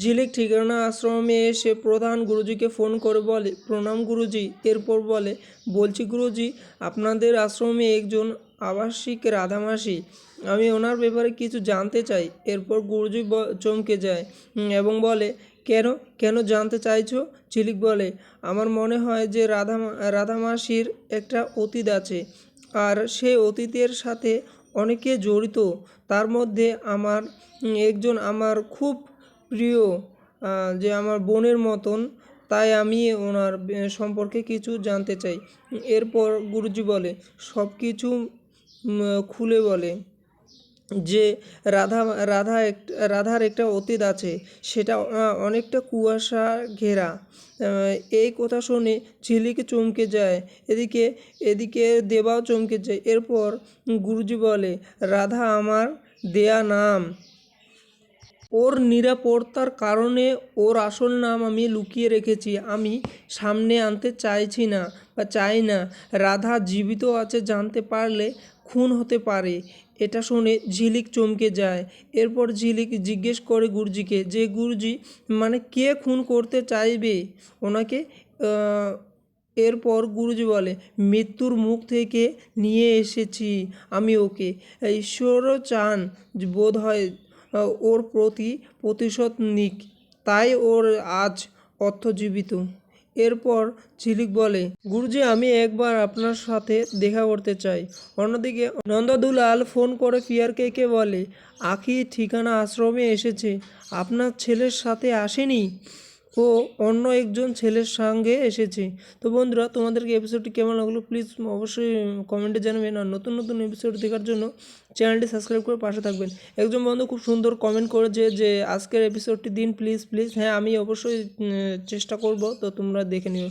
ঝিলিক ঠিকানা আশ্রমে এসে প্রধান গুরুজিকে ফোন করে বলে, প্রণাম গুরুজি। এরপর বলে, বলছি গুরুজি, আপনাদের আশ্রমে একজন আবাসিক রাধামাসি। আমি ওনার ব্যাপারে কিছু জানতে চাই। এরপর গুরুজি চমকে যায় এবং বলে, কেন কেন জানতে চাইছো? ঝিলিক বলে, আমার মনে হয় যে রাধা রাধামাসির একটা অতীত আছে, আর সেই অতীতের সাথে অনেকে জড়িত। তার মধ্যে আমার একজন আমার খুব প্রিয় যে আমার বোনের মতন, তাই আমি ওনার সম্পর্কে কিছু জানতে চাই। এরপর গুরুজি বলে সব কিছু খুলে বলে যে, রাধা রাধা এক, রাধার একটা অতীত আছে, সেটা অনেকটা কুয়াশা ঘেরা। এই কথা শুনে ঝিলিক চমকে যায়, এদিকে এদিকে দেবাও চমকে যায়। এরপর গুরুজি বলে, রাধা আমার দেয়া নাম। ওর নিরাপত্তার কারণে ওর আসল নাম আমি লুকিয়ে রেখেছি। আমি সামনে আনতে চাইছি না বা চাই না। রাধা জীবিত আছে জানতে পারলে খুন হতে পারে। এটা শুনে ঝিলিক চমকে যায়। এরপর ঝিলিক জিজ্ঞেস করে গুরুজিকে যে, গুরুজি মানে কে খুন করতে চাইবে? ওনাকে এরপর গুরুজি বলে, মৃত্যুর মুখ থেকে নিয়ে এসেছি আমি ওকে। ঈশ্বরও চান বোধ হয় ওর প্রতি প্রতিশোধ নিক, তাই ওর আজ অর্থজীবিত। এরপর ঝিলিক বলে, গুরুজি, আমি একবার আপনার সাথে দেখা করতে চাই। অন্যদিকে নন্দদুলাল ফোন করে পিয়ারকে বলে, আখি ঠিকানা আশ্রমে এসেছে। আপনার ছেলের সাথে আসেনি? ও অন্য একজন ছেলের সঙ্গে এসেছে। তো বন্ধুরা, তোমাদেরকে এপিসোডটি কেমন লাগল প্লিজ অবশ্যই কমেন্টে জানাবেন আর নতুন নতুন এপিসোড দেখার জন্য চ্যানেলটি সাবস্ক্রাইব করে পাশে থাকবেন। একজন বন্ধু খুব সুন্দর কমেন্ট করেছে যে, আজকের এপিসোডটি দিন প্লিজ প্লিজ হ্যাঁ আমি অবশ্যই চেষ্টা করব, তো তোমরা দেখে নিও।